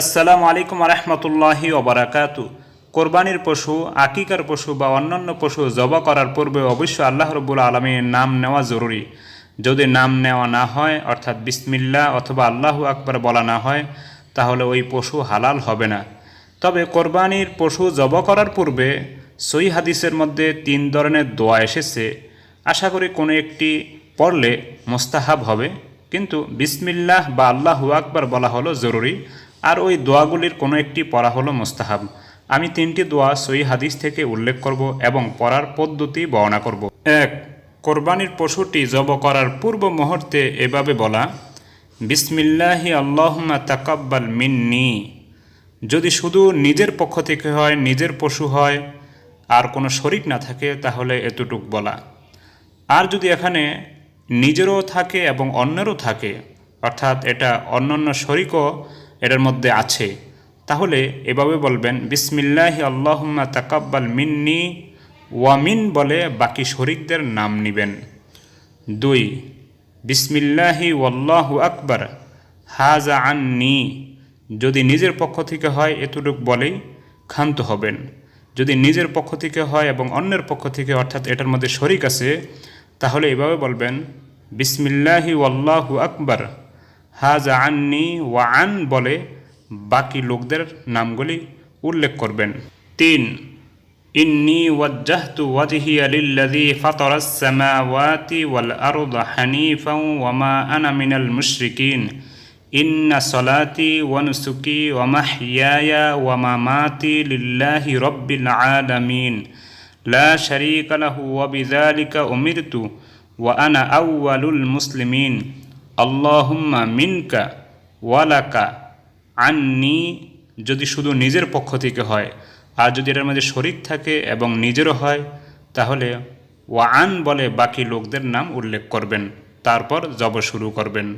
আসসালামু আলাইকুম রহমতুল্লাহি ওবরাকাতু কোরবানির পশু, আকিকার পশু বা অন্যান্য পশু জবা করার পূর্বে অবশ্যই আল্লাহ রব্বুল আলমীর নাম নেওয়া জরুরি। যদি নাম নেওয়া না হয়, অর্থাৎ বিসমিল্লা অথবা আল্লাহু আকবার বলা না হয়, তাহলে ওই পশু হালাল হবে না। তবে কোরবানির পশু জবা করার পূর্বে সই হাদিসের মধ্যে তিন ধরনের দোয়া এসেছে। আশা করি কোনো একটি পড়লে মোস্তাহাব হবে, কিন্তু বিসমিল্লাহ বা আল্লাহু আকবার বলা হলো জরুরি। আর ওই দোয়াগুলির কোনো একটি পড়া হলো মোস্তাহাব। আমি তিনটি দোয়া সই হাদিস থেকে উল্লেখ করব এবং পড়ার পদ্ধতি বর্ণনা করব। এক, কোরবানির পশুটি জব করার পূর্ব মুহূর্তে এভাবে বলা, বিসমিল্লাহি আল্লাহমা তাকাব্বাল মিন্নি। যদি শুধু নিজের পক্ষ থেকে হয়, নিজের পশু হয়, আর কোনো শরিক না থাকে, তাহলে এতটুক বলা। আর যদি এখানে নিজেরও থাকে এবং অন্যেরও থাকে, অর্থাৎ এটা অন্যান্য শরিকও এটার মধ্যে আছে। তাহলে এভাবে বলবেন, বিসমিল্লাহি আল্লাহুম্মা তাকাব্বাল মিন্নি। ওয়ামিন বলে বাকি শরিকদের নাম নিবেন। দুই, বিসমিল্লাহি ওয়াল্লাহু আকবার। হাজা আননি। যদি নিজের পক্ষ থেকে হয়, এতটুক বলেই ক্ষান্ত হবেন। যদি নিজের পক্ষ থেকে হয় এবং অন্যের পক্ষ থেকে অর্থাৎ এটার মধ্যে শরিক আছে, তাহলে এভাবে বলবেন, বিসমিল্লাহি ওয়াল্লাহু আকবার। হাজা আননি ওয়া আন বলে বাকি লোকদের নামগুলি উল্লেখ করবেন। তিন, ইন্নি ওয়াজ্জাহতু ওয়াজহিয়া লিল্লাযী ফাতারাস সামাওয়াতি ওয়াল আরদা হানিফাও ওয়া মা আনা মিনাল মুশরিকিন। ইন্না সলাতি ওয়া নুসুকি ওয়া মাহইয়ায়া ওয়া মামাতি লিল্লাহি রাব্বিল আলামিন। লা শারীকা লাহু ওয়া বিযালিকা উমিরতু ওয়া আনা আউওয়ালুল মুসলিমিন। আল্লাহুম্মা মিনকা ওয়ালাকা আননি, যদি শুধু নিজের পক্ষ থেকে হয়, আর যদি এটার মধ্যে শরিক থাকে এবং নিজেরও হয়, তাহলে ওয়া আন বলে বাকি লোকদের নাম উল্লেখ করবেন, তারপর জব শুরু করবেন।